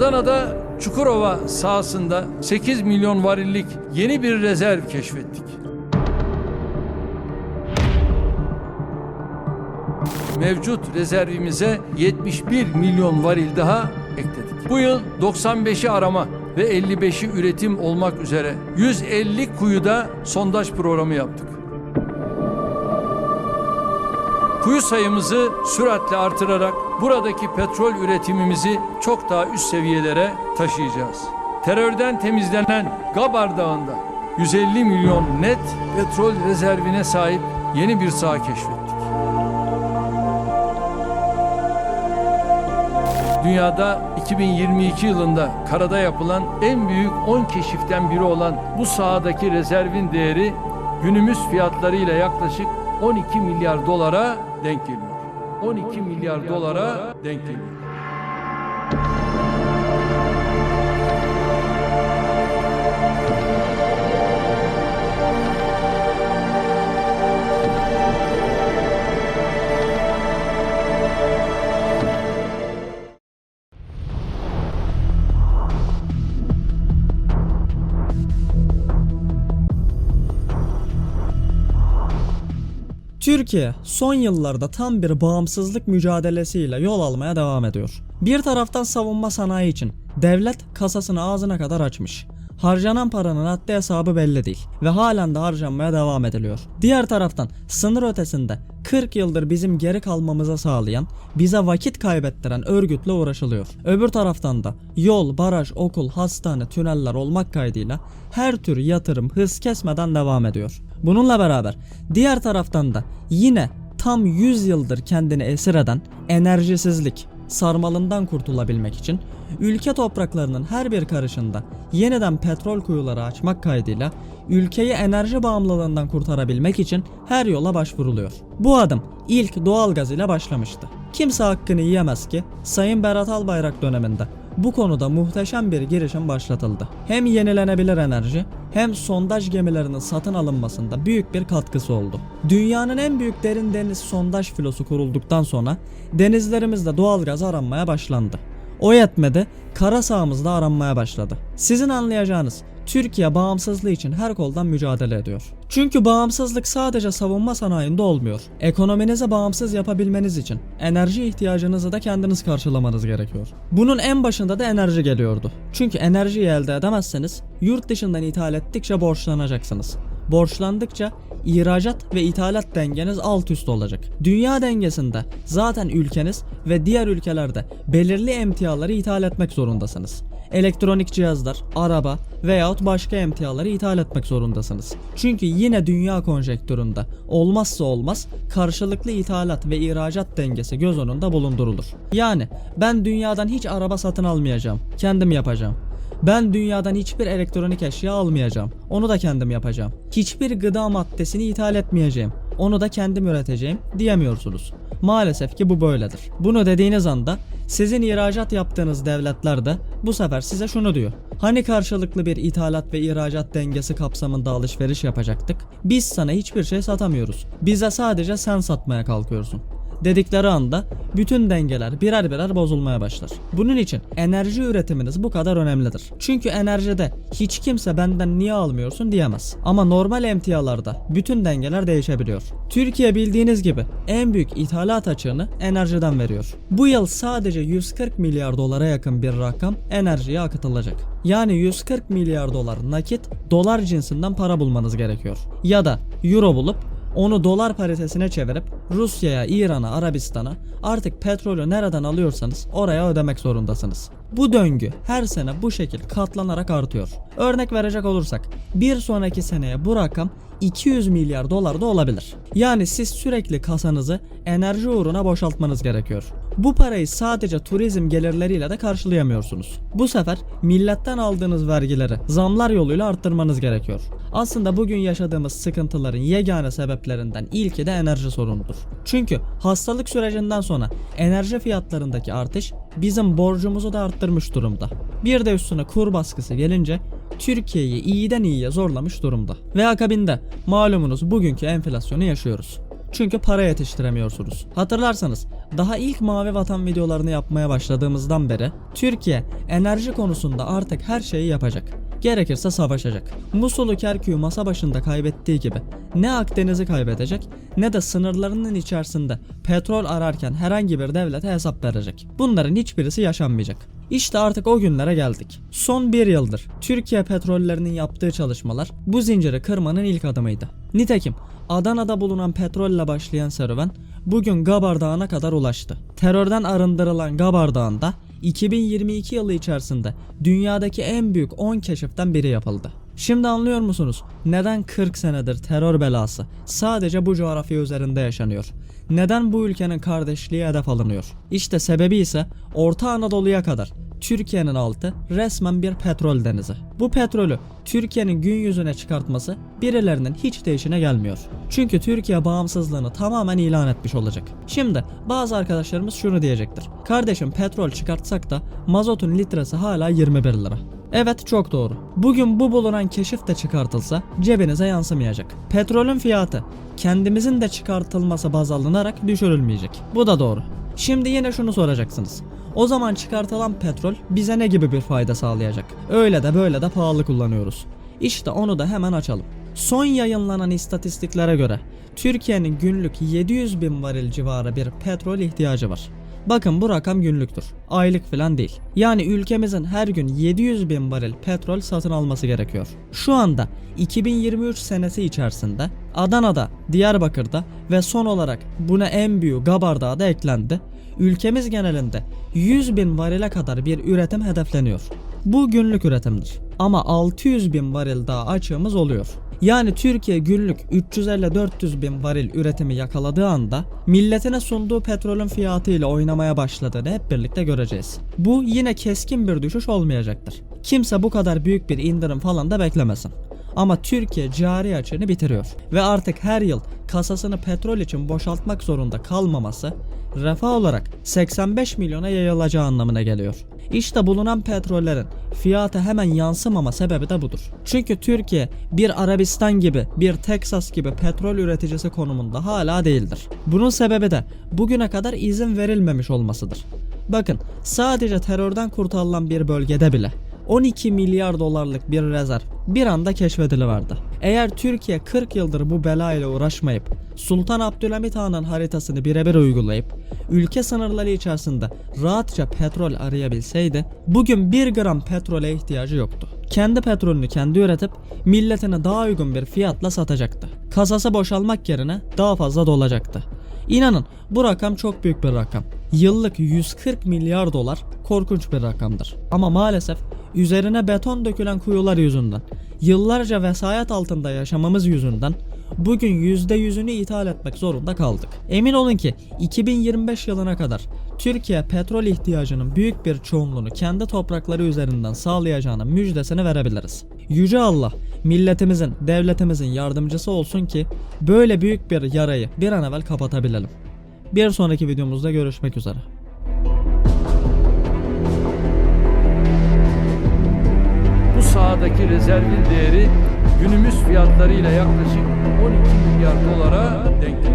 Adana'da Çukurova sahasında 8 milyon varillik yeni bir rezerv keşfettik. Mevcut rezervimize 71 milyon varil daha ekledik. Bu yıl 95'i arama ve 55'i üretim olmak üzere 150 kuyuda sondaj programı yaptık. Kuyu sayımızı süratle artırarak buradaki petrol üretimimizi çok daha üst seviyelere taşıyacağız. Terörden temizlenen Gabar Dağı'nda 150 milyon net petrol rezervine sahip yeni bir saha keşfettik. Dünyada 2022 yılında karada yapılan en büyük 10 keşiften biri olan bu sahadaki rezervin değeri günümüz fiyatlarıyla yaklaşık 12 milyar dolara denk geliyor. 12 milyar dolara denk geliyor. Türkiye son yıllarda tam bir bağımsızlık mücadelesiyle yol almaya devam ediyor. Bir taraftan savunma sanayi için devlet kasasını ağzına kadar açmış. Harcanan paranın haddi hesabı belli değil ve halen de harcanmaya devam ediliyor. Diğer taraftan sınır ötesinde 40 yıldır bizim geri kalmamıza sağlayan, bize vakit kaybettiren örgütle uğraşılıyor. Öbür taraftan da yol, baraj, okul, hastane, tüneller olmak kaydıyla her tür yatırım hız kesmeden devam ediyor. Bununla beraber diğer taraftan da yine tam 100 yıldır kendini esir eden enerjisizlik sarmalından kurtulabilmek için ülke topraklarının her bir karışında yeniden petrol kuyuları açmak kaydıyla ülkeyi enerji bağımlılığından kurtarabilmek için her yola başvuruluyor. Bu adım ilk doğalgaz ile başlamıştı. Kimse hakkını yiyemez ki Sayın Berat Albayrak döneminde bu konuda muhteşem bir girişim başlatıldı. Hem yenilenebilir enerji hem sondaj gemilerinin satın alınmasında büyük bir katkısı oldu. Dünyanın en büyük derin deniz sondaj filosu kurulduktan sonra denizlerimizde doğalgaz aranmaya başlandı. O yetmedi, kara sahamızda aranmaya başladı. Sizin anlayacağınız Türkiye bağımsızlığı için her koldan mücadele ediyor. Çünkü bağımsızlık sadece savunma sanayinde olmuyor. Ekonominizi bağımsız yapabilmeniz için enerji ihtiyacınızı da kendiniz karşılamanız gerekiyor. Bunun en başında da enerji geliyordu. Çünkü enerjiyi elde edemezseniz yurt dışından ithal ettikçe borçlanacaksınız. Borçlandıkça ihracat ve ithalat dengeniz alt üst olacak. Dünya dengesinde zaten ülkeniz ve diğer ülkelerde belirli emtiaları ithal etmek zorundasınız. Elektronik cihazlar, araba veyahut başka emtiaları ithal etmek zorundasınız. Çünkü yine dünya konjektüründe olmazsa olmaz karşılıklı ithalat ve ihracat dengesi göz önünde bulundurulur. Yani ben dünyadan hiç araba satın almayacağım. Kendim yapacağım. Ben dünyadan hiçbir elektronik eşya almayacağım. Onu da kendim yapacağım. Hiçbir gıda maddesini ithal etmeyeceğim. Onu da kendim üreteceğim diyemiyorsunuz. Maalesef ki bu böyledir. Bunu dediğiniz anda sizin ihracat yaptığınız devletler de bu sefer size şunu diyor. Hani karşılıklı bir ithalat ve ihracat dengesi kapsamında alışveriş yapacaktık? Biz sana hiçbir şey satamıyoruz. Bize sadece sen satmaya kalkıyorsun dedikleri anda bütün dengeler birer birer bozulmaya başlar. Bunun için enerji üretiminiz bu kadar önemlidir. Çünkü enerjide hiç kimse benden niye almıyorsun diyemez. Ama normal emtialarda bütün dengeler değişebiliyor. Türkiye bildiğiniz gibi en büyük ithalat açığını enerjiden veriyor. Bu yıl sadece 140 milyar dolara yakın bir rakam enerjiye akıtılacak. Yani 140 milyar dolar nakit dolar cinsinden para bulmanız gerekiyor. Ya da euro bulup onu dolar paritesine çevirip Rusya'ya, İran'a, Arabistan'a artık petrolü nereden alıyorsanız oraya ödemek zorundasınız. Bu döngü her sene bu şekil katlanarak artıyor. Örnek verecek olursak bir sonraki seneye bu rakam 200 milyar dolar da olabilir. Yani siz sürekli kasanızı enerji uğruna boşaltmanız gerekiyor. Bu parayı sadece turizm gelirleriyle de karşılayamıyorsunuz. Bu sefer milletten aldığınız vergileri zamlar yoluyla arttırmanız gerekiyor. Aslında bugün yaşadığımız sıkıntıların yegane sebeplerinden ilki de enerji sorunudur. Çünkü hastalık sürecinden sonra enerji fiyatlarındaki artış bizim borcumuzu da arttırmış durumda. Bir de üstüne kur baskısı gelince Türkiye'yi iyiden iyiye zorlamış durumda. Ve akabinde malumunuz bugünkü enflasyonu yaşıyoruz. Çünkü para yetiştiremiyorsunuz. Hatırlarsanız Daha ilk Mavi Vatan videolarını yapmaya başladığımızdan beri Türkiye enerji konusunda artık her şeyi yapacak. Gerekirse savaşacak. Musul'u Kerkük'ü masa başında kaybettiği gibi ne Akdeniz'i kaybedecek ne de sınırlarının içerisinde petrol ararken herhangi bir devlete hesap verecek. Bunların hiçbirisi yaşanmayacak. İşte artık o günlere geldik. Son bir yıldır Türkiye petrollerinin yaptığı çalışmalar bu zinciri kırmanın ilk adımıydı. Nitekim Adana'da bulunan petrolle başlayan serüven bugün Gabar Dağı'na kadar ulaştı. Terörden arındırılan Gabar Dağı'nda 2022 yılı içerisinde dünyadaki en büyük 10 keşiften biri yapıldı. Şimdi anlıyor musunuz? Neden 40 senedir terör belası sadece bu coğrafya üzerinde yaşanıyor? Neden bu ülkenin kardeşliği hedef alınıyor? İşte sebebi ise Orta Anadolu'ya kadar Türkiye'nin altı resmen bir petrol denizi. Bu petrolü Türkiye'nin gün yüzüne çıkartması birilerinin hiç de işine gelmiyor. Çünkü Türkiye bağımsızlığını tamamen ilan etmiş olacak. Şimdi bazı arkadaşlarımız şunu diyecektir. Kardeşim petrol çıkartsak da mazotun litresi hala 21 lira. Evet çok doğru. Bugün bu bulunan keşif de çıkartılsa cebinize yansımayacak. Petrolün fiyatı kendimizin de çıkartılması baz alınarak düşürülmeyecek. Bu da doğru. Şimdi yine şunu soracaksınız. O zaman çıkartılan petrol bize ne gibi bir fayda sağlayacak? Öyle de böyle de pahalı kullanıyoruz. İşte onu da hemen açalım. Son yayınlanan istatistiklere göre Türkiye'nin günlük 700 bin varil civarı bir petrol ihtiyacı var. Bakın bu rakam günlüktür. Aylık falan değil. Yani ülkemizin her gün 700 bin varil petrol satın alması gerekiyor. Şu anda 2023 senesi içerisinde Adana'da, Diyarbakır'da ve son olarak buna en büyük Gabar da eklendi. Ülkemiz genelinde 100 bin varile kadar bir üretim hedefleniyor. Bu günlük üretimdir. Ama 600 bin varil daha açığımız oluyor. Yani Türkiye günlük 350-400 bin varil üretimi yakaladığı anda milletine sunduğu petrolün fiyatıyla oynamaya başladığını hep birlikte göreceğiz. Bu yine keskin bir düşüş olmayacaktır. Kimse bu kadar büyük bir indirim falan da beklemesin. Ama Türkiye cari açığını bitiriyor ve artık her yıl kasasını petrol için boşaltmak zorunda kalmaması refah olarak 85 milyona yayılacağı anlamına geliyor. İşte bulunan petrollerin fiyatı hemen yansımama sebebi de budur. Çünkü Türkiye bir Arabistan gibi, bir Teksas gibi petrol üreticisi konumunda hala değildir. Bunun sebebi de bugüne kadar izin verilmemiş olmasıdır. Bakın sadece terörden kurtarılan bir bölgede bile 12 milyar dolarlık bir rezerv bir anda keşfediliverdi. Eğer Türkiye 40 yıldır bu bela ile uğraşmayıp Sultan Abdülhamit Han'ın haritasını birebir uygulayıp ülke sınırları içerisinde rahatça petrol arayabilseydi bugün 1 gram petrole ihtiyacı yoktu. Kendi petrolünü kendi üretip milletine daha uygun bir fiyatla satacaktı. Kasası boşalmak yerine daha fazla dolacaktı. İnanın bu rakam çok büyük bir rakam. Yıllık 140 milyar dolar korkunç bir rakamdır. Ama maalesef üzerine beton dökülen kuyular yüzünden, yıllarca vesayet altında yaşamamız yüzünden bugün %100'ünü ithal etmek zorunda kaldık. Emin olun ki 2025 yılına kadar Türkiye petrol ihtiyacının büyük bir çoğunluğunu kendi toprakları üzerinden sağlayacağına müjdesini verebiliriz. Yüce Allah milletimizin, devletimizin yardımcısı olsun ki böyle büyük bir yarayı bir an evvel kapatabilelim. Bir sonraki videomuzda görüşmek üzere. Bu sahadaki rezervin değeri günümüz fiyatlarıyla yaklaşık 12 milyar dolara denk.